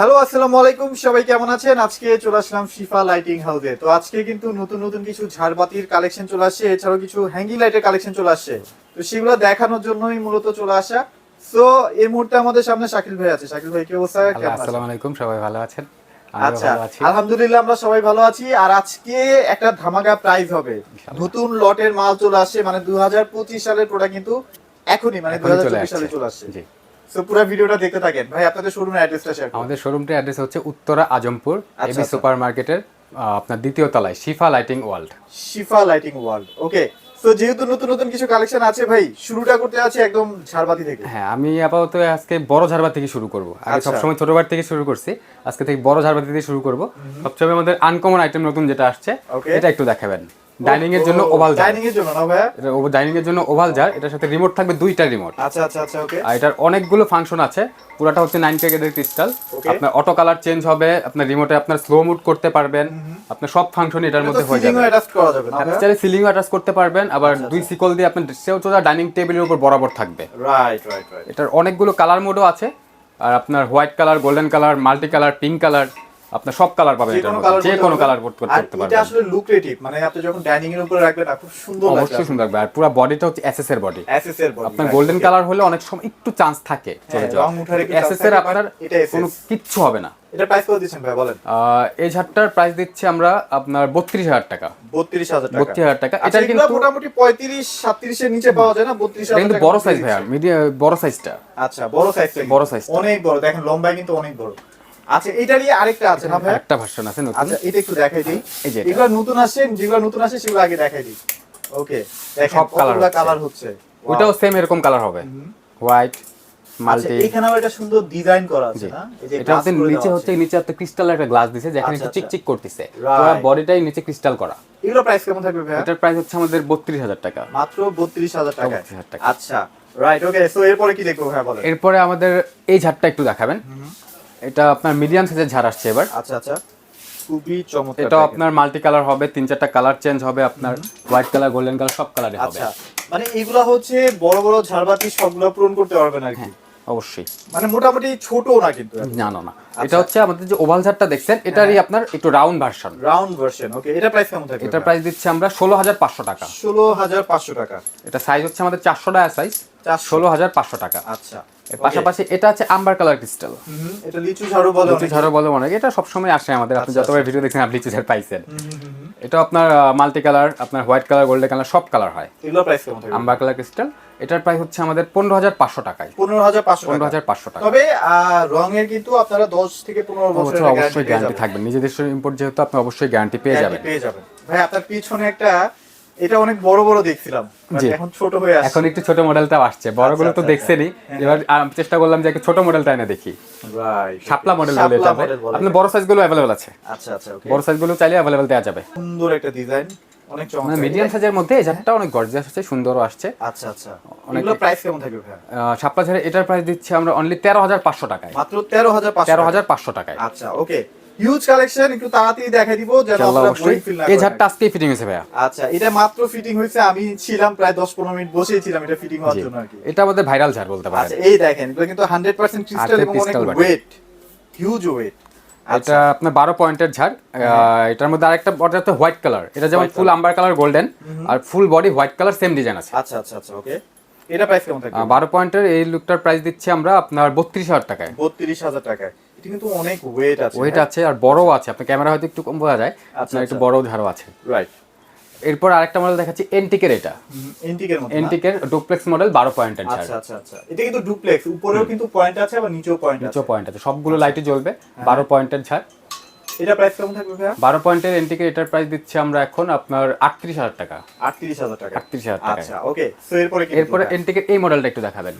Hello আসসালামু আলাইকুম। সবাই কেমন আছেন? আজকে চলে আসলাম শিফা লাইটিং হাউসে তো আজকে কিন্তু নতুন নতুন কিছু ঝাড়বাতির কালেকশন চলে আসছে। এছাড়াও কিছু হ্যাঙ্গিং লাইটের কালেকশন চলে আসছে। তো সেগুলো দেখানোর জন্যই মূলত চলে আসা। সো এই মুহূর্তে আমাদের সামনে শাকিল ভাই আছে। শাকিল ভাই কি অবস্থা? আসসালামু আলাইকুম। সবাই ভালো আছেন? আচ্ছা আলহামদুলিল্লাহ আমরা সবাই ভালো আছি। আর আজকে একটা ধামাকা প্রাইস হবে। নতুন লটের মাল চলে আসছে। মানে দু হাজার পঁচিশ সালের প্রোডাক্ট কিন্তু এখনই মানে দুই এখনই চলে সালে চলে আসছে। সো পুরো ভিডিওটা দেখতে থাকেন। ভাই আপনাদের শোরুমের অ্যাড্রেসটা শেয়ার আমাদের শোরুমটির অ্যাড্রেস হচ্ছে উত্তরা আজমপুর আচ্ছা, এবি আচ্ছা। সুপার মার্কেটের আপনার দ্বিতীয় তলায় Shifa lighting world Shifa lighting world okay so যেহেতু নতুন নতুন কিছু কালেকশন আছে ভাই শুরুটা করতে আছে একদম ঝাড়বাতি থেকে। হ্যাঁ আমি আপাতত আজকে বড় ঝাড়বাতি থেকে শুরু করব। আগে আচ্ছা। সবসময় ছোট বার থেকে শুরু করছি আজকে থেকে বড় ঝাড়বাতি থেকে শুরু করব। সবচেয়ে আমাদের আনকমন আইটেম নতুন যেটা আসছে এটা একটু দেখাবেন। ডাইনিং এর জন্য ওভাল জার ডাইনিং এর জন্য না ভাইয়া? এটা ডাইনিং এর জন্য ওভাল জার এটার সাথে রিমোট থাকবে দুইটা রিমোট আচ্ছা আচ্ছা আচ্ছা ওকে আর এটার অনেকগুলো ফাংশন আছে। পুরোটা হচ্ছে নাইন ক্যারেটের ক্রিস্টাল আপনার অটো কালার চেঞ্জ হবে আপনার রিমোটে আপনার স্লো মুড করতে পারবেন। আপনার সব ফাংশন এটার মধ্যে হয়ে যাবে। অ্যাডাপ্ট করা যাবে আপনি চাইলে সিলিং অ্যাটাচ করতে পারবেন। আবার আচ্ছা, দুই সিকল দিয়ে আপনার সেও সোজা ডাইনিং টেবিলের উপর বরাবর থাকবে। রাইট রাইট রাইট এটার অনেকগুলো কালার মোডও আছে। আর আপনার white colour golden colour multi colour pink colour আপনার সব কালার পাবেন যে কোনো কালার করতে করতে এটা আসলে লুক্রেটিভ মানে আপনি যখন ডাইনিং এর উপরে রাখবেন খুব সুন্দর লাগবে অবশ্যই সুন্দর লাগবে। আর পুরো বডিটা হচ্ছে এসএস এর বডি এসএস এর body, আপনার গোল্ডেন কালার হলে অনেক সময় একটু চান্স থাকে চলে হ্যাঁ, যাওয়ার। রং উঠার একটু এসএস এর আপনার কোনো কিচ্ছু হবে না। এটা প্রাইস কত দিচ্ছেন ভাই বলেন? এই ঝাড়টার প্রাইস দিচ্ছি আমরা আপনার বত্রিশ হাজার টাকা। বত্রিশ হাজার টাকা। বত্রিশ হাজার টাকা। আচ্ছা এটা কিন্তু মোটামুটি পঁয়ত্রিশ সাতত্রিশের নিচে পাওয়া যায় না বত্রিশ এটা কিন্তু বড় সাইজ ভাইয়া মিডিয়াম বড় সাইজটা আচ্ছা বড় সাইজ বড় সাইজ অনেক বড়। দেখেন লম্বা কিন্তু অনেক বড়। আচ্ছা এটারই আরেকটা আছে না ভাই? একটা ভার্সন আছে নতুন। আচ্ছা এটা একটু দেখাই দিই। এই যে এগুলো নতুন আসছে যেগুলো নতুন আসে সেগুলো আগে দেখাই দিই। ওকে সব হচ্ছে। কালার হচ্ছে। ওইটাও সেম এরকম কালার হবে। হোয়াইট আচ্ছা একটা সুন্দর ডিজাইন করা আছে না? এটা হচ্ছে নিচে হচ্ছে নিচে একটা ক্রিস্টাল একটা গ্লাস দিছে যেখানে আচ্ছা, একটু চিকচিক করতেছে। পুরো বডিটাই নিচে ক্রিস্টাল করা। এগুলো প্রাইস কেমন থাকবে ভাইয়া? এটার প্রাইস হচ্ছে আমাদের বত্রিশ হাজার টাকা। মাত্র বত্রিশ হাজার টাকা। 32,000 টাকা। আচ্ছা রাইট ওকে সো এরপরে কি দেখব ভাইয়া বলেন? এরপরে আমাদের এই ঝাড়টা একটু দেখাবেন। এটা আপনার মিডিয়াম সাইজের ঝাড় আসছে এবার। আচ্ছা আচ্ছা। খুবই চমৎকার এটা আপনার মাল্টি কালার হবে তিন চারটা কালার চেঞ্জ হবে আপনার হোয়াইট কালার গোল্ডেন কালার সব কালারে হবে। আচ্ছা মানে এগুলা হচ্ছে বড় বড় ঝাড়বাতি সবগুলো পূরণ করতে পারবেন আর কি। হ্যাঁ অবশ্যই। মানে মোটামুটি ছোট না কিন্তু। না না না। এটা হচ্ছে আমাদের যে ওভাল ঝাড়টা দেখছেন এটারই আপনার একটু round version round version okay এটা প্রাইস কেমন থাকবে? এটার প্রাইস দিচ্ছি আমরা ষোলো হাজার পাঁচশো টাকা। ষোলো হাজার পাঁচশো টাকা। এটা সাইজ হচ্ছে আমাদের চারশো টাকা সাইজ ষোলো হাজার পাঁচশো টাকা। আচ্ছা পাশাপাশি এটা আছে আম্বার কালার ক্রিস্টাল এটা লিচু ঝাড়ু বলে লিচু ঝাড়ও বলে অনেকে এটা সবসময় আসে আমাদের। আপনি আচ্ছা, যতবার ভিডিও দেখছেন আপনি লিচু ঝাড় পাইছেন। এটা আপনার মাল্টি কালার আপনার হোয়াইট কালার গোল্ডেন কালার সব কালার হয়। এগুলো প্রাইস কেমন থাকবে? আম্বার কালার ক্রিস্টাল এটার প্রাইস হচ্ছে আমাদের পনেরো হাজার পাঁচশো টাকায়। পনেরো হাজার পাঁচশো পনেরো হাজার পাঁচশো টাকা। তবে রঙের কিন্তু আপনারা দশ থেকে পনেরো বছরের অবশ্যই গ্যারান্টি থাকবে। ইম্পোর্ট যেহেতু আপনি অবশ্যই গ্যারান্টি পেয়ে যাবেন। পেয়ে যাবেন। ভাই আপনার পিছনে একটা এটা অনেক বড় বড় দেখছিলাম এখন ছোট হয়ে আসছে। এখন একটু ছোট মডেলটাও আসছে। বড়গুলো তো আচ্ছা, দেখছেনই। এবার চেষ্টা করলাম যে একটু ছোট মডেলটা এনে দেখি। শাপলা মডেল বলে এটা আপনি বড় সাইজগুলো অ্যাভেলেবল আছে। আচ্ছা আচ্ছা বড় সাইজগুলো চাইলে অ্যাভেলেবল দেওয়া যাবে। সুন্দর একটা ডিজাইন অনেক চমৎকার। মিডিয়াম সাইজের মধ্যে এই ঝাড়টা অনেক গর্জিয়াস হচ্ছে সুন্দরও আসছে। আচ্ছা আচ্ছা। অনেক- এগুলো প্রাইস কেমন থাকবে ভাই শাপলা ঝাড়ে এটার প্রাইস দিচ্ছি আমরা অনলি তেরো হাজার পাঁচশো টাকায়। মাত্র তেরো হাজার পাঁচশো তেরো হাজার পাঁচশো টাকায়। আচ্ছা ওকে। হিউজ কালেকশন একটু তাড়াতাড়ি দেখাই দিব যেন আপনারা বোরিং ফিল না এই ঝাড়টা আজকেই ফিটিং হয়েছে ভাইয়া। আচ্ছা এটা মাত্র ফিটিং হয়েছে আমি ছিলাম প্রায় দশ পনেরো মিনিট বসেই ছিলাম এটা ফিটিং হওয়ার জন্য আর কি এটা আমাদের ভাইরাল ঝাড় বলতে পারেন। আচ্ছা এই দেখেন এগুলো কিন্তু হান্ড্রেড পার্সেন্ট ক্রিস্টাল হাতে এবং অনেক ওয়েট হিউজ ওয়েট এটা আপনার বারো পয়েন্টের ঝাড়। এটার মধ্যে আরেকটা বডি হচ্ছে হোয়াইট কালার। এটা যেমন ফুল আম্বার কালার গোল্ডেন আর full body white colour same design আছে। আচ্ছা আচ্ছা আচ্ছা ওকে এটা প্রাইস কেমন থাকবে? আহ, বারো পয়েন্টের এই লুকটার প্রাইস দিচ্ছি আমরা আপনার বত্রিশ হাজার টাকায়। বত্রিশ হাজার টাকায়। এটা কিন্তু অনেক ওয়েট আছে ওয়েট আছে আর বড়ও আছে। আপনার ক্যামেরা হয়তো একটু কম বোঝা যায়। আপনার একটু আচ্ছা। বড় ঝাড়ও আছে। রাইট এরপর আরেকটা মডেল দেখাচ্ছি এন্টিকের এটা। এন্টিকের? এন্টিকের ডুপ্লেক্স মডেল বারো পয়েন্টের ঝাড় আচ্ছা আচ্ছা আচ্ছা। এটা কিন্তু ডুপ্লেক্স উপরেও কিন্তু পয়েন্ট আছে আবার নিচেও পয়েন্ট আছে। নিচেও পয়েন্ট আছে। সবগুলো লাইটে জ্বলবে বারো পয়েন্টের ঝাড় এটা প্রাইস কেমন থাকবে ভাইয়া? বারো পয়েন্টের এন্টিকের এটার প্রাইস দিচ্ছি আমরা এখন আপনার আটত্রিশ হাজার টাকা। আটত্রিশ হাজার টাকা। আটত্রিশ হাজার টাকা আচ্ছা ওকে সো এরপরে এরপরে এন্টিকের এই মডেলটা একটু দেখাবেন।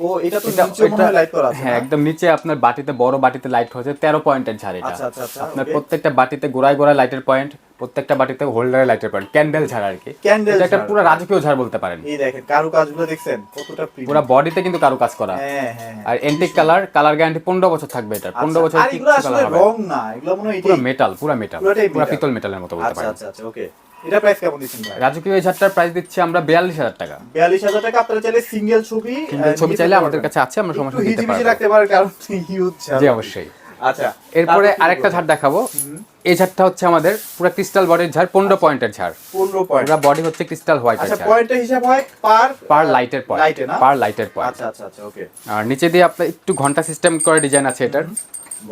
ও এটা তো নিচে লাইট করা আছে হ্যাঁ একদম নিচে আপনার বাটিতে বড় বাটিতে লাইট হয়েছে তেরো পয়েন্টের ঝাড় এটা। আচ্ছা আচ্ছা আচ্ছা আপনার প্রত্যেকটা বাটিতে গোড়ায় গোড়ায় লাইটের পয়েন্ট প্রত্যেকটা বাটিতে হোল্ডারে লাইটের পয়েন্ট ক্যান্ডেল ঝাড় আর কি Candle এটা একটা পুরো রাজকীয় ঝাড় বলতে পারেন। এই দেখেন কারু কাজগুলো দেখছেন কতটা পুরো বডিতে কিন্তু কারু কাজ করা। হ্যাঁ হ্যাঁ আর এন্টিক কালার কালার গ্যারান্টি পনেরো বছর থাকবে এটা। পনেরো বছর আচ্ছা, আর এগুলো আসলে রং না এগুলো মনে হয় পুরো মেটাল পুরো মেটাল পুরো পিতল মেটালের মতো বলতে আচ্ছা পারেন। আচ্ছা আচ্ছা ওকে এটা প্রাইস কেমন দিচ্ছেন ভাই? রাজকীয় এই প্রাইস দিচ্ছি আমরা বিয়াল্লিশ হাজার টাকা। বিয়াল্লিশ হাজার টাকা আপনারা চাইলে সিঙ্গেল ছবি আহ, ছবি চাইলে আমাদের কাছে আছে, আমরা সমস্যা দিতে। রাখতে পারে কারণ হিউজ জি অবশ্যই। আচ্ছা এরপরে আরেকটা ঝাড় দেখাবো। এই ঝাড়টা হচ্ছে আমাদের পুরো ক্রিস্টাল বডির ঝাড় পনেরো পয়েন্টের ঝাড়। পনেরো পয়েন্ট। পুরো বডি হচ্ছে ক্রিস্টাল আচ্ছা পয়েন্টের হিসাব হয় পার পার লাইটের পয়েন্ট পার লাইটের পয়েন্ট আচ্ছা আচ্ছা আচ্ছা ওকে আর নিচে দিয়ে আপনার একটু ঘণ্টা সিস্টেম করে ডিজাইন আছে এটার।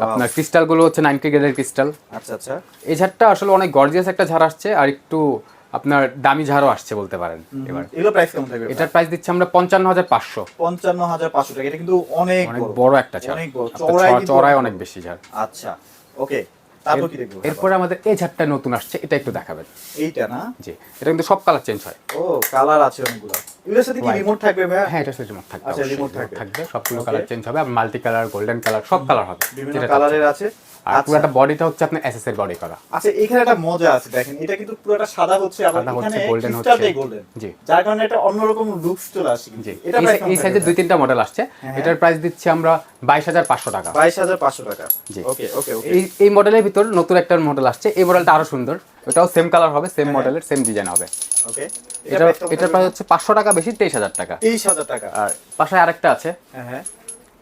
আপনার ক্রিস্টালগুলো হচ্ছে নাইনটি গ্রেডের ক্রিস্টাল আচ্ছা আচ্ছা। এই ঝাড়টা আসলে অনেক গর্জিয়াস একটা ঝাড় আসছে আর একটু আপনার দামি ঝাড়ও আসছে বলতে পারেন এবার। এগুলো প্রাইস কেমন থাকবে? এটার প্রাইস দিচ্ছি আমরা পঞ্চান্ন হাজার পাঁচশো। পঞ্চান্ন হাজার পাঁচশো টাকা এটা কিন্তু অনেক বড়। একটা ঝাড়। অনেক বড়। আপনার চওড়ায় চ- কিন্তু চওড়ায় অনেক অনেক বেশি ঝাড়। আচ্ছা ওকে। তারপর কি দেখব? এরপরে আমাদের এই ঝাড়টা নতুন আসছে এটা একটু দেখাবেন। এইটা না? জি এটা কিন্তু সব কালার চেঞ্জ হয়। ও কালার আছে অনেকগুলো। এগুলোর সাথে কি রিমোট থাকবে ভাই হ্যাঁ এটা রিমোট থাকবে আচ্ছা, remote থাকবে। সবগুলো কালার চেঞ্জ হবে আর মাল্টি কালার গোল্ডেন কালার সব কালার হবে বিভিন্ন কালারের আছে। আর আচ্ছা। পুরোটা বডিটা হচ্ছে আপনার এসএস এর বডি করা। আচ্ছা এখানে একটা মজা আছে দেখেন। এটা কিন্তু পুরোটা সাদা হচ্ছে আবার এখানে golden হচ্ছে। গোল্ডেন জি। যার কারণে একটা অন্যরকম লুকস চলে আসে। জি। এটা এই- সাইজে দুই তিনটা মডেল আসছে। হ্যাঁ। এটার প্রাইস দিচ্ছি আমরা বাইশ হাজার পাঁচশো টাকা। বাইশ হাজার পাঁচশো টাকা। জি। ওকে ওকে ওকে। এই এই মডেলের ভিতর নতুন একটা মডেল আসছে। এই মডেলটা আরও সুন্দর। ওটাও সেম কালার হবে সেম। মডেলের সেম ডিজাইন হবে। ওকে। এটা এটার প্রাইস হচ্ছে পাঁচশো টাকা বেশি তেইশ হাজার টাকা। তেইশ হাজার টাকা। আর পাশে আরেকটা আছে। হ্যাঁ হ্যাঁ।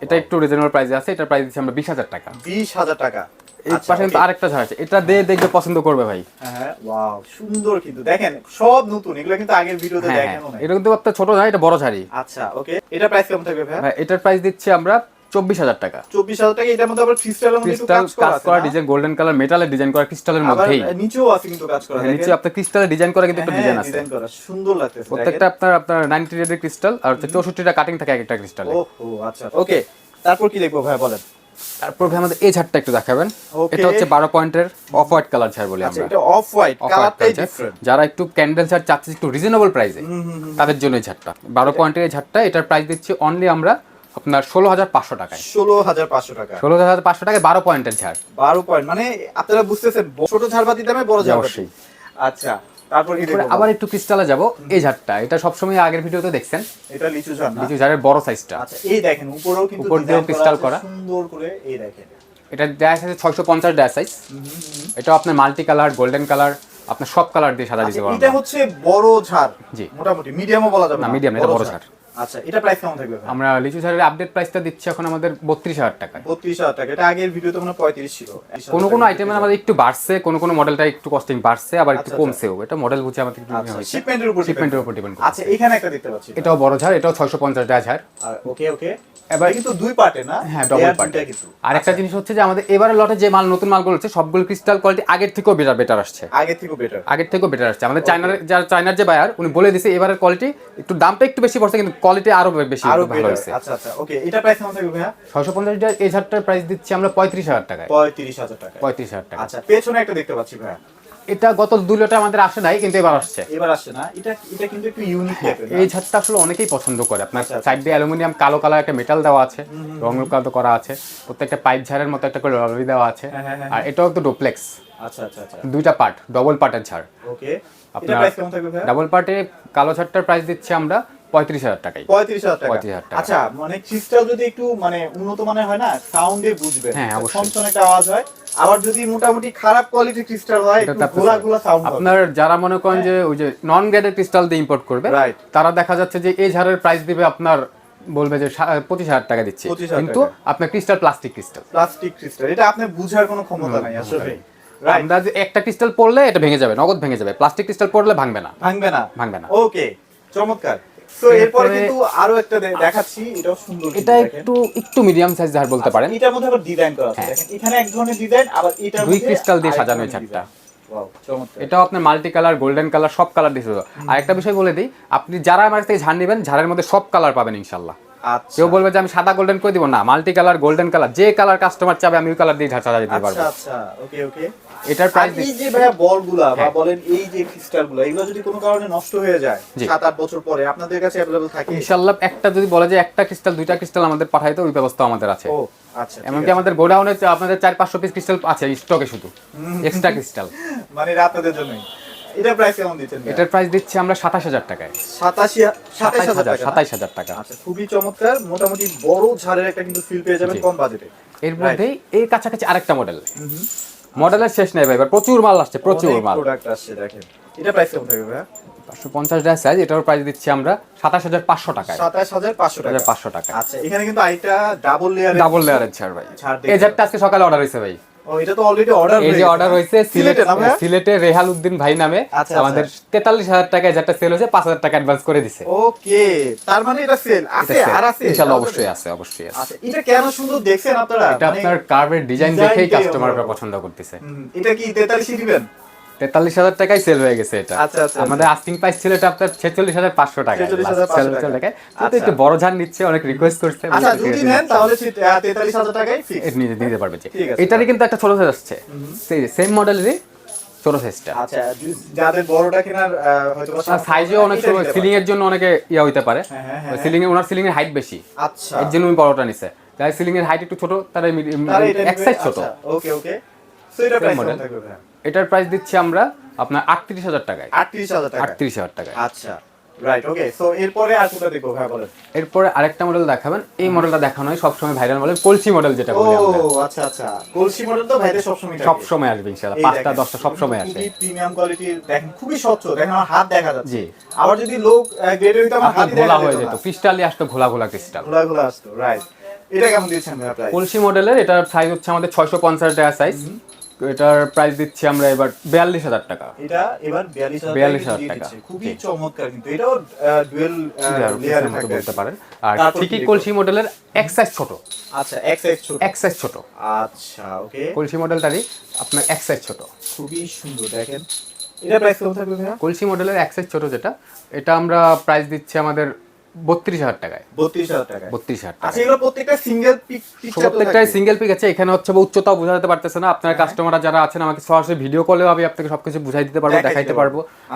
এটা একটু রিজনেবল প্রাইসে আছে এটা প্রাইস দিচ্ছি আমরা বিশ হাজার টাকা। বিশ হাজার টাকা। এই আচ্ছা, পাশে কিন্তু আরেকটা ঝাড় আছে এটা দিয়ে দেখবে পছন্দ করবে ভাই। হ্যাঁ ওয়াও সুন্দর কিন্তু। দেখেন সব নতুন এগুলো কিন্তু আগের ভিডিওতে হ্যাঁ হ্যাঁ। দেখানো নাই এটা কিন্তু একটা ছোট ঝাড় এটা বড় ঝাড়ি আচ্ছা ওকে এটা প্রাইস কেমন থাকবে ভাই হ্যাঁ এটার প্রাইস দিচ্ছি আমরা চব্বিশ হাজার টাকা। চব্বিশ হাজার টাকা এটার মধ্যে আবার ক্রিস্টালের ক্রিস্টাল কাজ করা কাজ আছে করা না? ডিজাইন গোল্ডেন কালার মেটালের ডিজাইন করা ক্রিস্টালের মধ্যেই। নিচেও আছে কিন্তু কাজ করা হ্যাঁ, নিচে আপনার ক্রিস্টালের ডিজাইন করা কিন্তু একটা ডিজাইন আছে। সুন্দর লাগতেছে প্রত্যেকটা আপনার ক্রিস্টাল আর হচ্ছে কাটিং থাকে এক একটা ক্রিস্টালে ওহো আচ্ছা ওকে তারপর কি দেখব ভাই বলেন? তারপর ভাই আমাদের এই ঝাড়টা একটু দেখাবেন। এটা হচ্ছে বারো পয়েন্টের অফ হোয়াইট কালার ঝাড় বলি আচ্ছা আমরা। এটা অফ হোয়াইট কালারটাই ডিফারেন্ট যারা একটু ক্যান্ডেল ঝাড় চাচ্ছে একটু রিজনেবল প্রাইসে তাদের জন্য এই ঝাড়টা বারো পয়েন্টের এই ঝাড়টা এটার প্রাইস দিচ্ছি অনলি আমরা আপনার ষোলো হাজার পাঁচশো টাকায়। ষোলো হাজার পাঁচশো টাকা। ষোলো হাজার পাঁচশো টাকায় বারো পয়েন্টের ঝাড়। বারো পয়েন্ট মানে আপনারা বুঝতেছেন ছোট ঝাড়বাতি দামে বড় অবশ্যই। আচ্ছা তারপর আবার একটু ক্রিস্টালে যাব এই ঝাড়টা। এটা সবসময় আগের ভিডিওতে দেখছেন। এটা লিচু ঝাড় লিচু ঝাড়ের বড় সাইজটা আচ্ছা এই দেখেন উপরেও কিন্তু উপর দিয়েও আছে, করা। সুন্দর করে এই দেখেন। এটা ড্যাশ ছয়শো পঞ্চাশ ড্যাশ সাইজ এটা আপনার মাল্টি কালার গোল্ডেন কালার আপনার সব কালার দিয়ে সাজা দিতে আচ্ছা, পারবেন। এটা হচ্ছে বড় ঝাড়। জি। মোটামুটি মিডিয়ামও বলা যাবে না, না, এটা বড় ঝাড়। আচ্ছা এটা প্রাইস কেমন থাকবে আমরা লিচু আপডেট প্রাইসটা দিচ্ছি এখন আমাদের বত্রিশ হাজার টাকায় বত্রিশ হাজার টাকা এটা আগের ভিডিওতে মনে পঁয়ত্রিশ ছিল। কোনো কোনো আইটেমের আমাদের একটু বাড়ছে কোনো কোনো মডেলটা একটু কস্টিং বাড়ছে আবার একটু আচ্ছা, কমছেও। এটা মডেল বুঝে আমাদের একটু আচ্ছা হয়েছে শিপমেন্টের উপর শিপমেন্টের উপর ডিপেন্ড আচ্ছা এখানে একটা দেখতে পাচ্ছি। এটাও বড় ঝাড় এটাও ছয়শো পঞ্চাশ ড্যাশ ঝাড়। ওকে ওকে এবার- কিন্তু দুই পার্টে না? হ্যাঁ ডবল Layer পার্ট দুইটা কিন্তু। আর একটা জিনিস হচ্ছে যে আমাদের এবারে লটে যে মাল নতুন মালগুলো হচ্ছে সবগুলো ক্রিস্টাল কোয়ালিটি আগের থেকেও বেটার বেটার আসছে। বেটার আগের থেকেও বেটার আসছে। আমাদের চায়নার যারা চায়নার যে বায়ার উনি বলে দিছে এবারের কোয়ালিটি একটু দামটা একটু বেশি পড়ছে কিন্তু কোয়ালিটি আরও বেশি আরও ভালো হয়েছে। আচ্ছা আচ্ছা ওকে এটা প্রাইস কেমন থাকবে ভাইয়া? ছয়শো পঞ্চাশ ড্যাশ এই ঝাড়টার প্রাইস দিচ্ছি আমরা পঁয়ত্রিশ হাজার টাকায়। পঁয়ত্রিশ হাজার টাকা পঁয়ত্রিশ হাজার টাকা আচ্ছা পেছনে একটা দেখতে পাচ্ছি ভাইয়া। এটা গত দুই লটে আমাদের আসে নাই কিন্তু এবার আসছে। এবার আসছে না। এটা এটা কিন্তু একটু ইউনিক টাইপের এই ঝাড়টা আসলে অনেকেই পছন্দ করে। আপনার আচ্ছা, আচ্ছা। সাইড দিয়ে অ্যালুমিনিয়াম কালো কালার একটা মেটাল দেওয়া আছে রং কালো করা আছে প্রত্যেকটা পাইপ ঝাড়ের মতো একটা করে লরি দেওয়া আছে। হ্যাঁ, হ্যাঁ, হ্যাঁ। আর এটাও তো ডুপ্লেক্স আচ্ছা আচ্ছা আচ্ছা। দুইটা পার্ট ডবল পার্টের ঝাড়। ওকে আপনার- ডাবল পার্টে কালো ঝাড়টার প্রাইস দিচ্ছি আমরা পঁয়ত্রিশ হাজার টাকায় পঁয়ত্রিশ হাজার টাকা। আচ্ছা মানে যদি একটু মানে উন্নত মানের হয় না সাউন্ডে বুঝবেন। হ্যাঁ, অবশ্যই। একটা আওয়াজ হয়। আবার যদি মোটামুটি খারাপ কোয়ালিটির ক্রিস্টাল হয় গোলা গোলা সাউন্ড আপনার যারা মনে করেন যে ওই যে নন গ্রেডের ক্রিস্টাল দিয়ে ইম্পোর্ট করবে তারা দেখা যাচ্ছে যে এই ঝাড়ের প্রাইস দিবে আপনার বলবে যে পঁচিশ হাজার টাকা দিচ্ছে। কিন্তু আপনার crystal plastic crystal plastic crystal এটা আপনি বুঝার কোনো ক্ষমতা নাই আসলে। যে একটা ক্রিস্টাল পড়লে এটা ভেঙে যাবে নগদ ভেঙে যাবে। প্লাস্টিক ক্রিস্টাল পড়লে ভাঙবে না। ভাঙবে না। ভাঙবে না। ওকে চমৎকার। সো এরপরে কিন্তু আরও একটা দেখাচ্ছি এটাও সুন্দর এটা একটু একটু মিডিয়াম সাইজ বলতে পারেন। এটার মধ্যে আবার ডিজাইন করা আছে হ্যাঁ। দেখেন এখানে এক ধরনের ডিজাইন আবার দুই crystal দিয়ে সাজানো। Wow, চমৎকার। এটাও আপনার মাল্টি কালার গোল্ডেন কালার সব কালার দিয়ে শুরু আর একটা বিষয় বলে দিই আপনি যারা আমার থেকে ঝাড় নেবেন ঝাড়ের মধ্যে সব কালার পাবেন ইনশাল্লাহ আচ্ছা। কেউ বলবে যে আমি সাদা গোল্ডেন করে দিব না মাল্টি কালার গোল্ডেন কালার যে কালার কাস্টমার চাবে আমি ওই কালার দিয়ে ঝাড় সাজা দিতে আচ্ছা পারব। আচ্ছা ওকে ওকে এটার প্রাইস এই যে ভাইয়া বলগুলা বা হ্যাঁ। বলেন এই যে ক্রিস্টালগুলা এগুলো যদি কোনো কারণে নষ্ট হয়ে যায়। সাত আট বছর পরে আপনাদের কাছে অ্যাভেলেবল থাকে? ইনশাল্লাহ একটা যদি বলে যে একটা ক্রিস্টাল দুইটা ক্রিস্টাল আমাদের পাঠাইতে ওই ব্যবস্থা আমাদের আছে। ও আচ্ছা এমনকি আমাদের গোডাউনে আপনাদের চার পাঁচশো পিস ক্রিস্টাল আছে স্টকে শুধু। এক্সট্রা ক্রিস্টাল মানে আপনাদের জন্যই। এটা প্রাইস কেমন দিচ্ছেন এটার প্রাইস দিচ্ছি আমরা সাতাশ হাজার টাকায়। সাতাশি হাজার টাকা। আচ্ছা খুবই চমৎকার। মোটামুটি বড় ঝাড়ের একটা কিন্তু ফিল পেয়ে যাবেন কম বাজেটে এর মধ্যেই এই কাছাকাছি আরেকটা মডেল মডেলের শেষ নেই ভাই এবার প্রচুর মাল আসছে প্রচুর মাল। প্রোডাক্ট আসছে দেখেন। এটা প্রাইস কেমন থাকবে ভাইয়া? পাঁচশো পঞ্চাশ টাকা সাইজ এটার প্রাইস দিচ্ছি আমরা সাতাশ হাজার পাঁচশো টাকায়। সাতাশ হাজার পাঁচশো টাকা। পাঁচশো টাকা আচ্ছা এখানে কিন্তু আইটা ডাবল লেয়ার ডাবল লেয়ারের ছাড় ভাই। আজকে সকালে অর্ডার হয়েছে ভাই। এটা তো অলরেডি অর্ডার এই যে অর্ডার হয়েছে সিলেটে সিলেটে রেহাল উদ্দিন ভাই নামে। আচ্ছা, আমাদের তেতাল্লিশ হাজার টাকায় যেটা সেল হয়েছে পাঁচ হাজার টাকা অ্যাডভান্স করে দিছে। ওকে তার মানে এটা সেল আছে আর আছে? ইনশাল্লাহ অবশ্যই আছে অবশ্যই আছে। আচ্ছা এটা কেন সুন্দর দেখছেন আপনারা? এটা মানে, আপনার কার্ভের ডিজাইন দেখেই টাই কাস্টমাররা পছন্দ করতেছে। এটা কি তেতাল্লিশই দিবেন? তেতাল্লিশ হাজার টাকায় সেল হয়ে গেছে এটা। আচ্ছা, আচ্ছা, আমাদের আস্কিং প্রাইস ছিল এটা আপনার ছেচল্লিশ হাজার পাঁচশো টাকা 46,500 টাকায়। কিন্তু আচ্ছা। একটু বড় ঝাড় নিচ্ছে অনেক রিকোয়েস্ট করছে। আচ্ছা নিতে পারবে এটারই কিন্তু একটা ছোট সাইজ আসছে। সেম মডেলেরই ছোট সাইজটা আচ্ছা যদি- যাদের বড়টা কেনার হয়তো হয়, অনেক সময় সিলিং এর জন্য অনেকে ইয়া হইতে পারে। হ্যাঁ, হ্যাঁ, হ্যাঁ। সিলিং এ ওনার সিলিং এর হাইট বেশি। আচ্ছা। এর জন্য উনি বড়টা নিছে। যাই সিলিং এর হাইট একটু ছোট তার তারা এক সাইজ ছোট। ওকে ওকে এটা প্রাইস এটার প্রাইস দিচ্ছি আমরা আপনার আটত্রিশ হাজার টাকায়। টাকা টাকায়। আচ্ছা রাইট ওকে সো এরপরে আর কোনটা দেখব ভাই বলেন? এরপরে আরেকটা মডেল দেখাবেন। এই মডেলটা দেখানো হয় সবসময় ভাইরাল মডেল কলসি মডেল যেটা ও বলি আমরা। আচ্ছা আচ্ছা। কলসি মডেল তো ভাইদের সবসময় থাকে। আসবে ইনশাআল্লাহ পাঁচটা দশটা সব আসে খুবই প্রিমিয়াম কোয়ালিটির দেখেন খুবই স্বচ্ছ দেখেন আমার হাত দেখা যাচ্ছে। জি। আবার যদি লোক গ্রেডের হইতো আমার আপনার ঘোলা হয়ে যেত আসতো ঘোলা ঘোলা ক্রিস্টাল ঘোলা ঘোলা আসতো রাইট এটা কেমন দিচ্ছেন ভাই কলসি মডেলের এটার সাইজ হচ্ছে আমাদের ছয়শো পঞ্চাশ টাকা সাইজ এটার প্রাইস দিচ্ছি আমরা এবার বিয়াল্লিশ হাজার টাকা। এটা এবার 42000 42,000 দিয়ে টাকা। খুবই চমৎকার কিন্তু। এটাও ডুয়েল লেয়ার বলতে পারেন। আর ঠিকই কলসি মডেলের এক সাইজ ছোট। আচ্ছা এক্স এক্স ছোট। এক সাইজ ছোট। আচ্ছা ওকে কলসি মডেলটারই আপনার এক সাইজ ছোট। খুবই সুন্দর দেখেন। এটা প্রাইস কেমন থাকবে ভাইয়া? কলসি মডেলের এক সাইজ ছোট যেটা এটা আমরা প্রাইস দিচ্ছি আমাদের বত্রিশ হাজার টাকায়। বত্রিশ হাজার টাকা বত্রিশ হাজার টাকা আচ্ছা এগুলো প্রত্যেকটা সিঙ্গেল পিক প্রত্যেকটাই সিঙ্গেল পিক আছে এখানে হচ্ছে উচ্চতাও বোঝাতে পারতেছে না। আপনার কাস্টমাররা যারা আছেন আমাকে সরাসরি ভিডিও কলেও আমি আপনাকে সবকিছু বুঝাই দিতে পারব দেখাইতে পারব।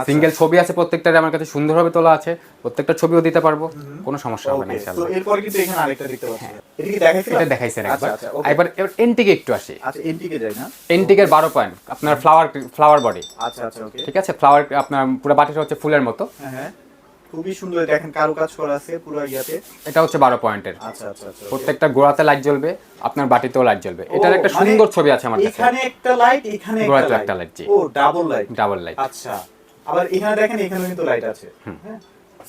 সিঙ্গেল ছবি আছে প্রত্যেকটারে আমার কাছে সুন্দরভাবে তোলা আছে। প্রত্যেকটা ছবিও দিতে পারব কোনো সমস্যা হবে না ইনশাআল্লাহ। এরপর কিন্তু এখানে আরেকটা দেখতে পাচ্ছি। এটা কি দেখাইছিলাম? এটা দেখাইছেন আচ্ছা একবার আচ্ছা এবার এবার এনটিকে একটু আসি। আচ্ছা এনটিকে যাই না। এনটিকের পয়েন্ট আপনার ফ্লাওয়ার ফ্লাওয়ার বডি আচ্ছা আচ্ছা ওকে ঠিক আছে? ফ্লাওয়ার আপনার পুরো বাটিটা হচ্ছে ফুলের মতো। হ্যাঁ হ্যাঁ। খুবই সুন্দর দেখেন কারুকাজ করা আছে পুরো ইয়াতে এটা হচ্ছে বারো পয়েন্টের। আচ্ছা আচ্ছা আচ্ছা প্রত্যেকটা গোড়াতে লাইট জ্বলবে আপনার বাটিতেও লাইট জ্বলবে। এটার একটা মানে সুন্দর ছবি আছে আমার কাছে। এখানে একটা লাইট এখানে একটা লাইট জি। ও ডাবল লাইট ডাবল লাইট আচ্ছা আবার এখানে দেখেন এখানেও কিন্তু লাইট আছে।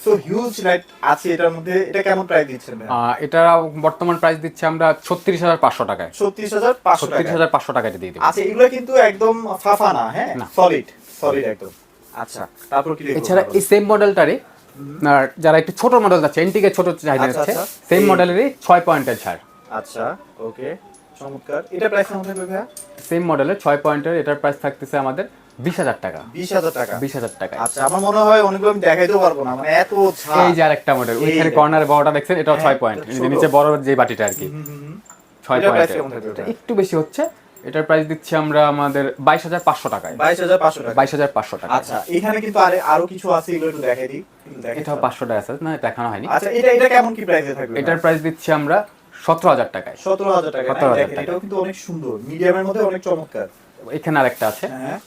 সো হিউজ লাইট আছে এটার মধ্যে। এটা কেমন প্রাইস দিচ্ছেন আহ, এটা বর্তমান প্রাইস দিচ্ছে আমরা ছত্রিশ হাজার পাঁচশো টাকায়। ছত্রিশ হাজার পাঁচশো টাকা হাজার পাঁচশো টাকা দিয়ে দেবো। আচ্ছা এগুলো কিন্তু একদম ফাফা না হ্যাঁ? সলিড সলিড একদম। আচ্ছা তারপর কি এছাড়া এই সেম মডেলটারই আপনার যারা একটু ছোট মডেল যাচ্ছে এনটিকে ছোট চাহিদা আচ্ছা, যাচ্ছে আচ্ছা। সেম মডেলেরই ছয় পয়েন্টের ছাড়। আচ্ছা ওকে চমৎকার। এটা প্রাইস কেমন থাকবে ভাইয়া? সেম মডেলের ছয় পয়েন্টের এটার প্রাইস থাকতেছে আমাদের বিশ হাজার টাকা। বিশ হাজার টাকা? বিশ হাজার টাকা আচ্ছা আমার মনে হয় অনেকগুলো আমি দেখাইতেও পারব না মানে এত ঝাল এই যে আরেকটা মডেল ওইখানে কর্নারে বড়টা দেখছেন এটাও হ্যাঁ, ছয় পয়েন্ট নিচে বড় যে বাটিটা আর কি। হুম, হুম, হুম। ছয় এটার price পয়েন্টের কেমন থাকবে এটা একটু বেশি হচ্ছে এটার প্রাইস দিচ্ছি আমরা আমাদের বাইশ হাজার পাঁচশো টাকায়। বাইশ হাজার পাঁচশো টাকা বাইশ হাজার পাঁচশো টাকা আচ্ছা এখানে কিন্তু আরে আরও কিছু আছে এগুলো একটু দেখাই দিই। এটা। পাঁচশো টাকা আছে না দেখানো হয়নি। আচ্ছা এটা এটা কেমন কি প্রাইসে থাকবে? এটার প্রাইস দিচ্ছি আমরা সতেরো হাজার টাকায়। সতেরো হাজার টাকা? 17,000 দেখেন, টাকা। এটাও কিন্তু অনেক সুন্দর। মিডিয়ামের মধ্যে অনেক চমৎকার। এখানে আরেকটা আছে। হ্যাঁ।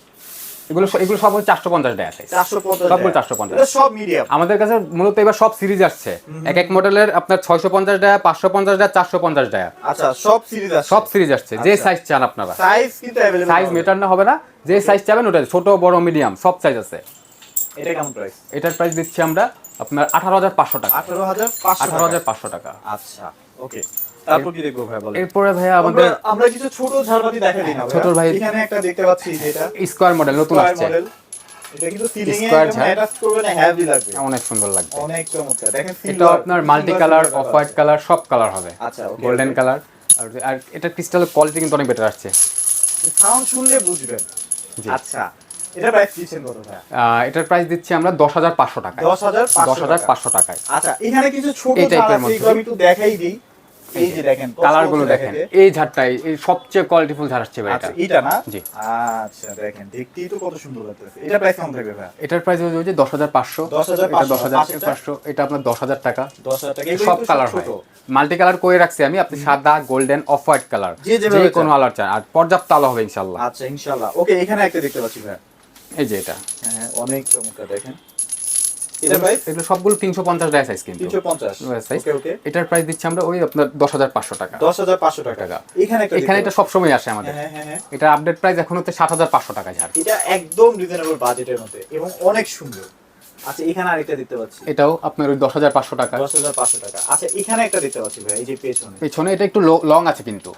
এগুলো সব- এগুলো সব চারশো পঞ্চাশ টাকা size। চারশো পঞ্চাশ সবগুলো 450 এটা সব মিডিয়াম আমাদের কাছে মূলত এবার সব সিরিজ আসছে। এক এক মডেলের আপনার ছয়শো পঞ্চাশ টাকা পাঁচশো পঞ্চাশ টাকা চারশো পঞ্চাশ টাকা আচ্ছা সব সিরিজ সব সিরিজ আসছে। যে আচ্ছা। সাইজ চান আপনারা। সাইজ কিন্তু সাইজ মেটার না হবে না। যে সাইজ চাবেন ওটা ছোট বড় মিডিয়াম সব সাইজ আছে। এটা কেমন প্রাইস এটার প্রাইস দিচ্ছি আমরা আপনার আঠারো হাজার পাঁচশো টাকা। আঠারো হাজার পাঁচশো আঠারো হাজার পাঁচশো টাকা। আচ্ছা ওকে তারপর কি দেখব ভাই বলেন। এরপরে ভাইয়া আমাদের আমরা আমরা কিছু ছোট ঝাড়বাতি দেখাই দিই না ছোট ভাই- এখানে একটা দেখতে পাচ্ছি যেটা। স্কোয়ার মডেল নতুন আসছে। এটা কিন্তু সিলিং এ Square একদম ঝাড়। অ্যাটাচ করবে হেভি লাগবে। অনেক সুন্দর লাগবে অনেক চমৎকার দেখেন এটা আপনার multi colour off white colour সব কালার হবে। আচ্ছা গোল্ডেন কালার আর এটা ক্রিস্টালের কোয়ালিটি কিন্তু অনেক বেটার আসছে। সাউন্ড শুনলে বুঝবেন। আচ্ছা এটা প্রাইস দিচ্ছেন কত ভাই এটার প্রাইস দিচ্ছি আমরা দশ হাজার পাঁচশো টাকায়। দশ হাজার দশ হাজার পাঁচশো টাকায়। আচ্ছা এখানে কিছু ছোট আছে একটু দেখাই দিই। এই যে দেখেন কালারগুলো দেখেন। এই ঝাড়টাই এই সবচেয়ে কোয়ালিটিফুল ঝাড় আসছে ভাই এটা। আচ্ছা এটা না? জি। আচ্ছা দেখেন দেখতেই তো কত সুন্দর লাগতেছে। এটা প্রাইস কেমন থাকবে ভাই? এটার প্রাইস হচ্ছে দশ হাজার পাঁচশো। 10,500 দশ হাজার পাঁচটা? পাঁচশো এটা আপনার দশ হাজার টাকা। দশ হাজার টাকা সব কালার হয় মাল্টি কালার করে রাখছি আমি? আপনি সাদা গোল্ডেন অফ হোয়াইট কালার যে কোনো। কালার চান। আর পর্যাপ্ত আলো হবে ইনশাল্লাহ আচ্ছা ইনশাআল্লাহ। ওকে এখানে একটা দেখতে পাচ্ছি ভাই। এই যে এটা। হ্যাঁ অনেক চমৎকার দেখেন। এগুলো সবগুলো তিনশো পঞ্চাশ ডাই সাইজ কিন্তু এটার প্রাইস দিচ্ছি আমরা ওই আপনার দশ হাজার পাঁচশো টাকা। দশ হাজার পাঁচশো টাকা। এখানে এখানে এটা সবসময় আসে আমাদের। হ্যাঁ হ্যাঁ হ্যাঁ। এটা আপডেট প্রাইস এখন হচ্ছে সাত হাজার পাঁচশো টাকা ঝাড় এটা একদম রিজনেবল বাজেটের মধ্যে এবং অনেক সুন্দর। আচ্ছা এখানে আরেকটা দেখতে পাচ্ছি। এটাও আপনার ওই দশ হাজার পাঁচশো টাকা। দশ হাজার পাঁচশো টাকা। আচ্ছা এখানে একটা দেখতে পাচ্ছি ভাই এই যে পেছনে। পেছনে এটা একটু লং আছে কিন্তু।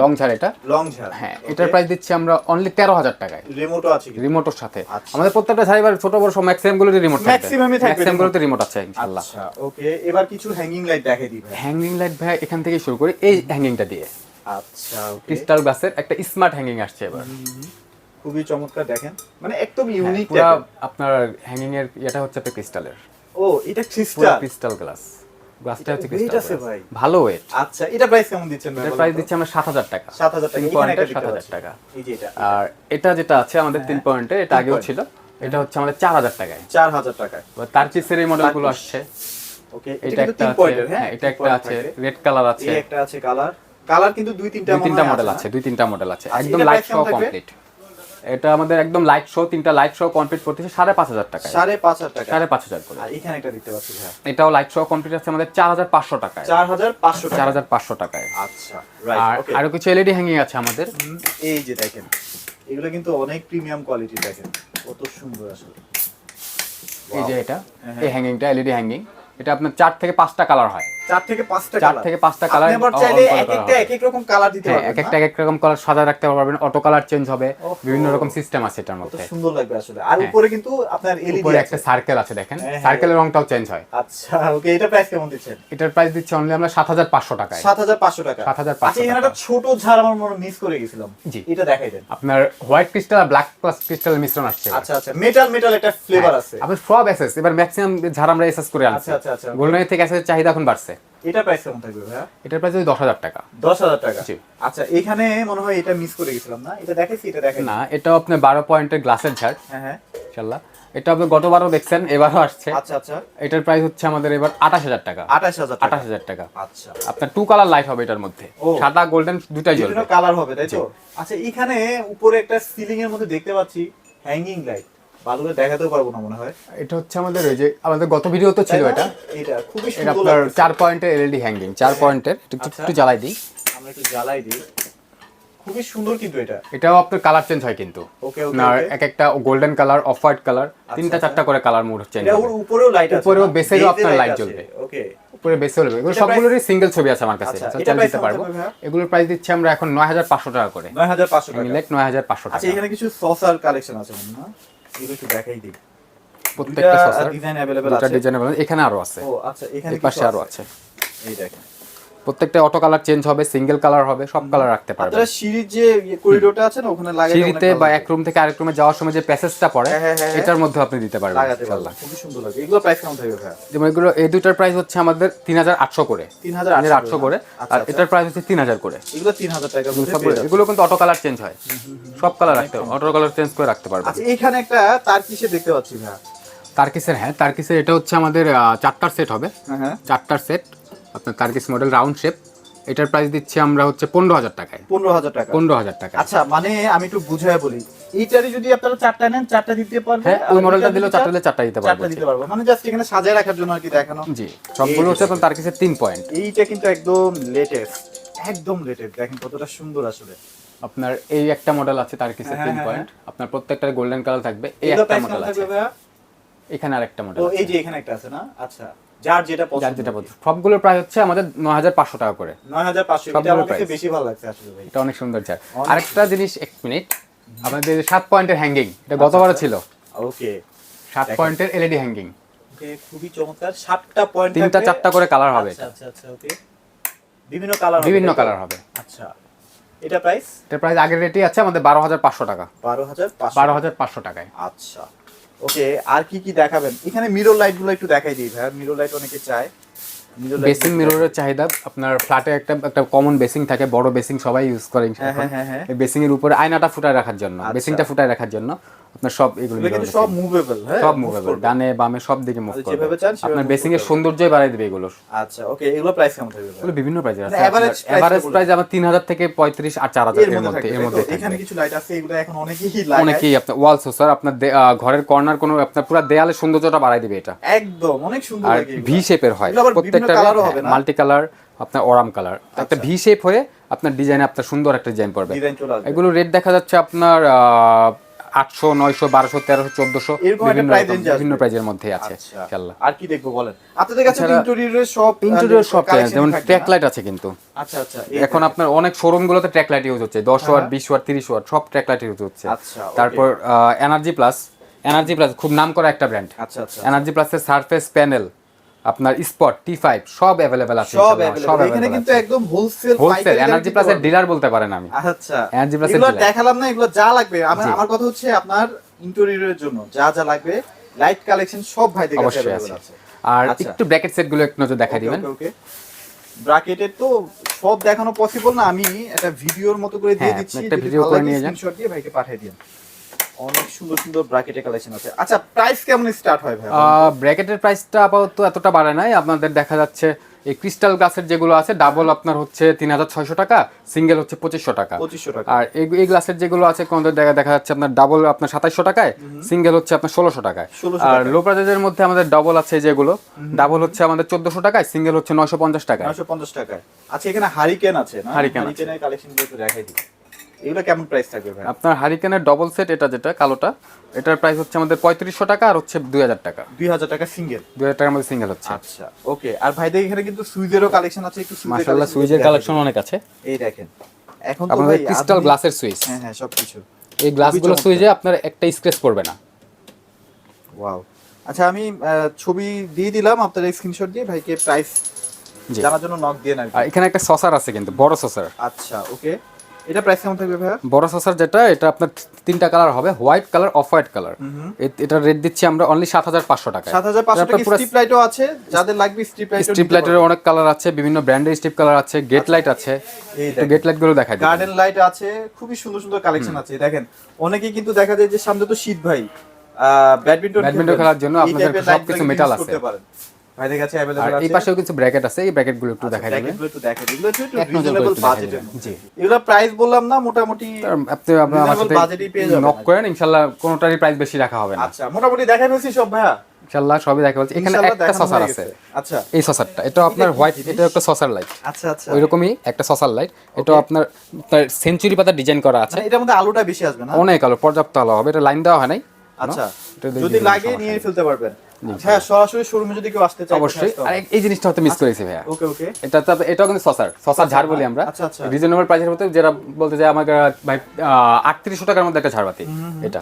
লং ঝাড় এটা। লং ঝাড় হ্যাঁ এটার প্রাইস দিচ্ছি আমরা অনলি তেরো হাজার টাকায়। রিমোটও আছে রিমোটের সাথে। আচ্ছা। আমাদের প্রত্যেকটা এবার ছোট বড় সব ম্যাক্সিমাম গুলোতে রিমোট থাকবে। ম্যাক্সিমাম গুলোতে রিমোট আছে ইনশাআল্লাহ আচ্ছা ওকে এবার কিছু হ্যাঙ্গিং লাইট দেখাই দিই ভাই। হ্যাঙ্গিং লাইট ভাই এখান থেকে শুরু করি। এই হ্যাঙ্গিংটা দিয়ে। আচ্ছা ক্রিস্টাল গ্লাসের একটা স্মার্ট হ্যাঙ্গিং আসছে এবার। খুবই চমৎকার দেখেন। মানে একদম ইউনিক পুরো আপনার হ্যাঙ্গিং এর এটা হচ্ছে আপনার ক্রিস্টালের ও এটা ক্রিস্টাল ক্রিস্টাল গ্লাস গ্লাসটা হচ্ছে ক্রিস্টাল আছে ভাই। ভালো ওয়েট আচ্ছা এটা প্রাইস কেমন দিচ্ছেন ভাই বলেন প্রাইস? দিচ্ছি আমরা সাত হাজার টাকা। 7,000 টাকা। এখানে একটা পয়েন্টের দেখতে সাত হাজার পাচ্ছি। টাকা। এই যে এটা। আর এটা যেটা আছে আমাদের তিন পয়েন্টে এটা আগেও ছিল। এটা হচ্ছে আমাদের চার হাজার টাকায়। চার হাজার টাকায়। তার চেয়ে এই মডেলগুলো। আসছে। ওকে এটা একটা আছে পয়েন্টের হ্যাঁ? এটা একটা আছে রেড কালার আছে। এই একটা আছে কালার কালার কিন্তু দুই তিনটা মডেল আছে দুই তিনটা মডেল আছে। আচ্ছা, একদম লাইট থাকবে? কমপ্লিট এটা আমাদের একদম লাইট শো তিনটা লাইট শো কমপ্লিট করতেছে সাড়ে পাঁচ হাজার টাকায়। সাড়ে পাঁচ হাজার টাকা সাড়ে পাঁচ হাজার করে। এখানে একটা দেখতে পাচ্ছি ভাই এটাও লাইট শো কমপ্লিট আছে আমাদের চার হাজার পাঁচশো টাকায়। চার হাজার পাঁচশো চার টাকা হাজার পাঁচশো টাকায়। আচ্ছা আর আরও কিছু এলইডি হ্যাঙ্গিং আছে আমাদের। এই যে দেখেন এগুলো কিন্তু অনেক প্রিমিয়াম কোয়ালিটি দেখেন। কত সুন্দর আসলে। এই যে এটা হ্যাঁ, এই হ্যাঙ্গিংটা এলইডি হ্যাঙ্গিং এটা আপনার চার থেকে পাঁচটা কালার হয়। চার থেকে পাঁচটা চার থেকে পাঁচটা কালার আপনি আবার চাইলে এক একটা এক এক রকম কালার দিতে হ্যাঁ পারবেন এক একটা এক এক রকম কালার সাদা রাখতে পারবেন অটো কালার চেঞ্জ হবে বিভিন্ন রকম সিস্টেম আছে এটার মধ্যে। সুন্দর লাগবে আসলে। আর হ্যাঁ। উপরে কিন্তু আপনার এলইডি উপরে একটা সার্কেল আছে দেখেন। হ্যাঁ, হ্যাঁ। সার্কেলের রংটাও চেঞ্জ হয়। আচ্ছা ওকে এটা প্রাইস কেমন দিচ্ছেন? এটার প্রাইস দিচ্ছে অনলি আমরা টাকায়। টাকা। 7,500 আচ্ছা এখানে একটা ছোট ঝাড় আমার মনে মিস করে গেছিলাম। জি। এটা দেখাই দেন। আপনার হোয়াইট ক্রিস্টাল আর ব্ল্যাক প্লাস ক্রিস্টালের মিশ্রণ আসছে। আচ্ছা আচ্ছা মেটাল মেটাল একটা ফ্লেভার আছে। আপনার সব এসএস এবার ম্যাক্সিমাম ঝাড় আমরা এসএস করে আনছি। আচ্ছা, আচ্ছা, আচ্ছা। থেকে এসএস চাহিদা এখন বাড়ছে। এটা প্রাইস কেমন থাকবে ভাইয়া? এটার প্রাইস দশ হাজার টাকা। দশ হাজার টাকা। আচ্ছা এখানে মনে হয় এটা মিস করে গেছিলাম না? এটা দেখাইছি এটা দেখাই না এটাও আপনার বারো পয়েন্টের গ্লাসের ঝাড়। হ্যাঁ হ্যাঁ। ইনশাল্লাহ এটা আপনি গতবারও দেখছেন এবারও আসছে। আচ্ছা আচ্ছা। এটার প্রাইস হচ্ছে আমাদের এবার আঠাশ হাজার টাকা। আঠাশ হাজার আঠাশ হাজার টাকা। আচ্ছা। আপনার টু কালার লাইট হবে এটার মধ্যে। সাদা গোল্ডেন দুটাই জ্বলবে। কালার হবে তাই তো? আচ্ছা এখানে উপরে একটা সিলিং এর মধ্যে দেখতে পাচ্ছি হ্যাঙ্গিং লাইট ভালো করে দেখাতেও পারব না মনে হয়। এটা হচ্ছে আমাদের ওই যে আমাদের গত ভিডিও তো ছিল এটা। এটা খুবই সুন্দর আপনার পয়েন্টের এলইডি হ্যাঙ্গিং পয়েন্টের। একটু আচ্ছা। জ্বালাই দিই। আমরা একটু জ্বালাই দিই। খুবই সুন্দর কিন্তু এটা। এটাও আপনার কালার চেঞ্জ হয় কিন্তু। ওকে ওকে আপনার এক একটা golden colour off white colour তিনটা আচ্ছা। চারটা করে কালার মোড চেঞ্জ এটা ওর উপরেও লাইট আছে উপরেও বেসেরও আপনার লাইট জ্বলবে। ওকে উপরে বেসে হলবে এগুলো সবগুলোরই সিঙ্গেল ছবি আছে আমার কাছে। আচ্ছা, এটা দিতে পারব? এগুলোর প্রাইস দিচ্ছি আমরা এখন নয় হাজার পাঁচশো টাকা করে। নয় হাজার পাঁচশো টাকা। মিলেট নয় হাজার পাঁচশো আচ্ছা টাকা। এখানে কিছু সসার কালেকশন আছে হয়। এগুলো একটু দেখাই দিই প্রত্যেকটা সসার ডিজাইন अवेलेबल দুটা আছে ডিজাইন এখানে আরো আছে ও আচ্ছা এখানে এই পাশে আরো আছে এই দেখেন প্রত্যেকটা অটো কালার চেঞ্জ হবে সিঙ্গেল কালার হবে সব কালার রাখতে পারবে আপনারা সিঁড়ির যে করিডোরটা আছে না ওখানে অনেক সিঁড়িতে বা এক রুম থেকে আরেক রুমে যাওয়ার সময় যে প্যাসেজটা পড়ে হ্যাঁ, হ্যাঁ, হ্যাঁ। এটার মধ্যে আপনি দিতে পারবেন ইনশাআল্লাহ। খুবই সুন্দর লাগে। এগুলো প্রাইস কেমন থাকবে ভাই যেমন এগুলো এই দুটার প্রাইস হচ্ছে আমাদের তিন হাজার আটশো করে। 3800 করে আচ্ছা, আর আচ্ছা। এটার প্রাইস হচ্ছে তিন হাজার করে। এগুলো তিন হাজার টাকা যাচ্ছেন। এগুলো কিন্তু অটো কালার চেঞ্জ হয়। সব কালার রাখতে অটো কালার চেঞ্জ করে রাখতে পারবেন। আচ্ছা এখানে একটা তার কিসে দেখতে পাচ্ছি ভাই তার্কিসের হ্যাঁ তার্কিসের এটা হচ্ছে আমাদের চারটার সেট হবে। চারটার সেট আপনার তার্কিস মডেল রাউন্ড শেপ এটার প্রাইস দিচ্ছি আমরা হচ্ছে পনেরো হাজার টাকায়। পনেরো হাজার টাকা। পনেরো হাজার টাকা। আচ্ছা মানে আমি একটু বুঝায় বলি এইটারই যদি আপনারা চারটা নেন চারটা দিতে পারবে হ্যাঁ ওই মডেলটা দিলেও চারটা দিলে চারটা দিতে পারব চারটা দিতে পারব। মানে জাস্ট এখানে সাজায় রাখার জন্য আর কি দেখানো। জি সবগুলো হচ্ছে আপনার তার্কিসের তিন পয়েন্ট এইটা কিন্তু একদম লেটেস্ট একদম লেটেস্ট দেখেন কতটা সুন্দর আসলে। আপনার এই একটা মডেল আছে তার্কিসের হ্যাঁ, তিন হ্যাঁ, পয়েন্ট আপনার প্রত্যেকটা গোল্ডেন কালার থাকবে এই একটা মডেল আছে। এখানে আরেকটা মডেল ও এই যে এখানে একটা আছে না? আচ্ছা। যার যেটা যার যেটা প্রাইস হচ্ছে আমাদের নয় হাজার পাঁচশো টাকা করে। নয় হাজার পাঁচশো এটা আমার কাছে বেশি ভালো লাগছে আসলে ভাই। এটা অনেক সুন্দর চার আরেকটা জিনিস এক মিনিট আমাদের সাত পয়েন্টের হ্যাঙ্গিং এটা গতবারও ছিল। ওকে সাত পয়েন্টের এলইডি হ্যাঙ্গিং ওকে খুবই চমৎকার। সাতটা পয়েন্ট তিনটা চারটা করে কালার হবে আচ্ছা আচ্ছা আচ্ছা ওকে বিভিন্ন কালার বিভিন্ন কালার হবে। আচ্ছা। এটা প্রাইস এটার প্রাইস আগের রেটই আছে আমাদের বারো হাজার পাঁচশো টাকা। বারো হাজার বারো হাজার পাঁচশো টাকায়। আচ্ছা। ওকে আর কি কি দেখাবেন? এখানে মিরর লাইটগুলো একটু দেখাই দিই ভাই মিরর লাইট অনেকে চায়। মিরর বেসিং মিররের চাহিদা আপনার ফ্ল্যাটে একটা একটা কমন বেসিং থাকে বড় বেসিং সবাই ইউজ করে হ্যাঁ, হ্যাঁ, হ্যাঁ, হ্যাঁ। এই বেসিং এর উপরে আয়নাটা ফুটায় রাখার জন্য আচ্ছা। বেসিংটা ফুটায় রাখার জন্য। আপনার সব এগুলো সব মুভেবল হ্যাঁ? সব মুভেবল ডানে বামে সব দিকে মুভ করবে। যেভাবে চান আপনার বেসিং এর সৌন্দর্যই বাড়াই দেবে এগুলো। আচ্ছা ওকে এগুলো প্রাইস কেমন থাকবে? এগুলো বিভিন্ন প্রাইজের আছে। এভারেজ প্রাইস আমার তিন হাজার থেকে পঁয়ত্রিশ আর চার হাজার এর এর মধ্যে এর মধ্যে এখানে কিছু লাইট আছে এগুলো এখন অনেকেই লাগায় অনেকেই আপনার ওয়াল সোসার আপনার ঘরের কর্নার কোনো আপনার পুরো দেয়ালের সৌন্দর্যটা বাড়াই দিবে এটা। একদম অনেক সুন্দর লাগে। ভি শেপের হয়। প্রত্যেকটা মাল্টি কালার আপনার অরাম কালার একটা ভি শেপ হয়ে আপনার ডিজাইনে আপনার সুন্দর একটা ডিজাইন পড়বে। এগুলো রেট দেখা যাচ্ছে আপনার আটশো নয়শো বারোশো তেরোশো চোদ্দশো বিভিন্ন প্রাইজের মধ্যে আছে। আচ্ছা। ইনশাল্লাহ আর কি দেখব বলেন? আপনাদের কাছে ইন্টেরিয়রের সব ইন্টেরিয়র সব যেমন ট্র্যাক লাইট আছে কিন্তু। আচ্ছা আচ্ছা এখন আপনার অনেক শোরুম গুলোতে ট্র্যাক লাইট ইউজ হচ্ছে। দশ ওয়াট বিশ ওয়াট তিরিশ ওয়াট সব ট্র্যাক লাইট ইউজ হচ্ছে। আচ্ছা. তারপর এনার্জি প্লাস এনার্জি প্লাস খুব নাম করা একটা ব্র্যান্ড আচ্ছা এনার্জি প্লাসের সারফেস প্যানেল আপনার স্পট টি ফাইভ সব অ্যাভেলেবেল আছে সব এখানে কিন্তু একদম হোলসেল হোলসেল এনার্জি প্লাসের ডিলার বলতে পারেন আমি। আচ্ছা Plus এর এগুলো দেখালাম না এগুলো যা লাগবে। আমার আমার কথা হচ্ছে আপনার ইন্টেরিয়রের জন্য যা যা লাগবে লাইট কালেকশন সব ভাইদের কাছে আছে। আর আচ্ছা। একটু ব্র্যাকেট সেটগুলো একটু নজর দেখাই দিবেন। ওকে ব্র্যাকেটের তো সব দেখানো পসিবল না আমি একটা ভিডিওর মতো করে দিয়ে হ্যাঁ, দিচ্ছি আপনি একটা ভালো করে নিয়ে যান। স্ক্রিনশট দিয়ে ভাইকে পাঠিয়ে দিন। অনেক সুন্দর সুন্দর ব্র্যাকেটের কালেকশন আছে। আচ্ছা প্রাইস কেমন স্টার্ট হয় ভাই? ব্র্যাকেটের প্রাইসটা আপাতত এতটা বাড়ে নাই। আপনাদের দেখা যাচ্ছে এই ক্রিস্টাল গ্লাসের যেগুলো আছে ডাবল আপনার হচ্ছে তিন হাজার ছয়শো টাকা সিঙ্গেল হচ্ছে পঁচিশশো টাকা। পঁচিশশো টাকা। আর এই গ্লাসের যেগুলো আছে কোনদের দেখা দেখা যাচ্ছে আপনার ডাবল আপনার সাতাইশশো টাকায় সিঙ্গেল হচ্ছে আপনার ষোলোশো টাকায়। আর। লো প্রাইজের মধ্যে আমাদের ডাবল আছে যেগুলো ডাবল হচ্ছে আমাদের চোদ্দশো টাকায় সিঙ্গেল হচ্ছে নয়শো পঞ্চাশ টাকায়। নয়শো পঞ্চাশ টাকায়। আচ্ছা এখানে হারিকেন আছে না? Hurricane আছে। হারিকেনের কালেকশন দেখাই দিই। এগুলো কেমন প্রাইস থাকবে ভাই? আপনার হারিকেনের ডবল সেট এটা যেটা কালোটা এটার প্রাইস হচ্ছে আমাদের পঁয়ত্রিশশো টাকা আর হচ্ছে দুই হাজার টাকা। দুই হাজার টাকা সিঙ্গেল দুই হাজার টাকার মধ্যে সিঙ্গেল হচ্ছে। আচ্ছা ওকে আর ভাইদের এখানে কিন্তু সুইজেরও কালেকশন আছে একটু সুইজের মাশাআল্লাহ দেখাই কালেকশন অনেক আছে। এই দেখেন। এখন তো ভাই ক্রিস্টাল গ্লাসের সুইচ। হ্যাঁ হ্যাঁ সবকিছু। এই গ্লাসগুলো। সুইচে আপনার একটা স্ক্র্যাচ পড়বে না। ওয়াও আচ্ছা আমি ছবি দিয়ে দিলাম আপনার স্ক্রিনশট দিয়ে ভাইকে প্রাইস। জানার জন্য নক দিয়ে নেন। আর এখানে একটা সসার আছে কিন্তু বড় সসার আচ্ছা ওকে এটা প্রাইস কেমন থাকবে ভাইয়া? বড় সসার যেটা এটা আপনার তিনটা কালার হবে white colour off white colour এটার রেট দিচ্ছি আমরা অনলি সাত হাজার পাঁচশো টাকা সাত হাজার পাঁচশো টাকা স্ট্রিপ লাইটও আছে যাদের লাগবে স্ট্রিপ লাইট স্ট্রিপ লাইটের অনেক কালার আছে বিভিন্ন ব্র্যান্ডের স্ট্রিপ কালার আছে গেট লাইট আছে। এই গেট লাইটগুলো দেখাই গার্ডেন লাইট আছে খুবই সুন্দর সুন্দর কালেকশন আছে দেখেন। অনেকেই কিন্তু দেখা যায় যে সামনে তো শীত ভাই ব্যাডমিন্টন Badminton খেলার জন্য আপনাদের সবকিছু metal আছে। ভাইদের কাছে আর আছে এই পাশেও কিছু ব্র্যাকেট আছে এই ব্র্যাকেটগুলো একটু দেখাই দিবেন একটু দেখাই দিই। একটু এক নজর করে রিজনেবল বাজেটের জি। এগুলো প্রাইস বললাম না মোটামুটি তার আপনি আমার Reasonable budget-এই পেয়ে যাবেন। নক করেন ইনশাআল্লাহ কোনোটারই প্রাইস বেশি রাখা হবে না। আচ্ছা মোটামুটি দেখাই ফেলছি সব ভাইয়া। ইনশাআল্লাহ সবই দেখা বলছি এখানে একটা সসার আছে। আচ্ছা। এই সসারটা এটা আপনার হোয়াইট এটা একটা সসার লাইট আচ্ছা আচ্ছা। ওইরকমই একটা সসার লাইট এটা আপনার সেঞ্চুরি পাতা ডিজাইন করা আছে। মানে এটার মধ্যে আলোটা বেশি আসবে না? অনেক আলো পর্যাপ্ত আলো হবে। এটা লাইন দেওয়া হয় নাই। আচ্ছা। যদি লাগে নিয়ে ফেলতে পারবেন। হ্যাঁ সরাসরি শোরুমে যদি কেউ আসতে চায় অবশ্যই। আর এই- এই জিনিসটা হয়তো মিস করেছি ভাইয়া। ওকে ওকে এটা তো কিন্তু সসার সসার ঝাড় বলি আমরা। আচ্ছা, আচ্ছা। রিজনেবল প্রাইসের মধ্যে যেটা বলতে যায় আমাকে ভাই আটত্রিশশো টাকার মধ্যে একটা ঝাড়বাতি এটা।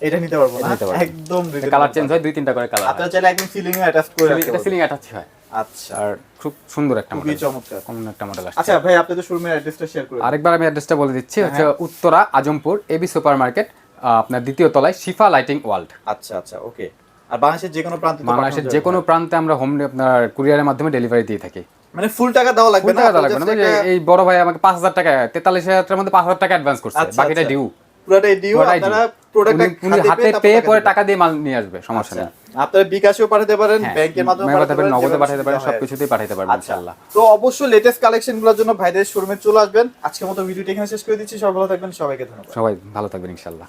এটা নিতে পারব না। একদম কালার চেঞ্জ হয় দুই তিনটা করে কালার আপনারা চাইলে একদম সিলিং এ অ্যাটাচ করে এটা সিলিং অ্যাটাচ হয়। আচ্ছা। আর খুব সুন্দর একটা মডেল চমৎকার। অন্য একটা মডেল আসছে। আচ্ছা ভাই আপনি তো শোরুমের অ্যাড্রেসটা শেয়ার করে দিন। আরেকবার আমি অ্যাড্রেসটা বলে দিচ্ছি হ্যাঁ। হচ্ছে Uttara Azampur AB super market আপনার দ্বিতীয় তলায় শিফা লাইটিং ওয়ার্ল্ড আচ্ছা আচ্ছা ওকে আর বাংলাদেশের যে কোনো প্রান্তে বাংলাদেশের যে কোনো প্রান্তে আমরা হোম আপনার কুরিয়ারের মাধ্যমে ডেলিভারি দিয়ে থাকি। মানে ফুল টাকা দেওয়া লাগবে না? টাকা লাগবে না। এই বড় ভাই আমাকে পাঁচ হাজার টাকা তেতাল্লিশ হাজারের মধ্যে পাঁচ হাজার টাকা অ্যাডভান্স করছে। আচ্ছা, বাকিটা আচ্ছা। ডিউ পুরোটাই ডিউ আপনারা প্রোডাক্টটা হাতে পেয়ে পরে টাকা দিয়ে মাল নিয়ে আসবে সমস্যা নেই। আপনারা বিকাশেও পাঠাতে পারেন হ্যাঁ, ব্যাংকের মাধ্যমে পাঠাতে পারেন, পারেন নগদে পাঠাতে পারেন সবকিছুতেই পাঠাতে পারবেন আচ্ছা। ইনশাআল্লাহ। তো অবশ্যই লেটেস্ট জন্য ভাইদের শোরুমে চলে আসবেন। আজকের মতো ভিডিওটি এখানে শেষ করে দিচ্ছি। সবাই ভালো থাকবেন সবাইকে ধন্যবাদ। সবাই ভালো থাকবেন ইনশাআল্লাহ।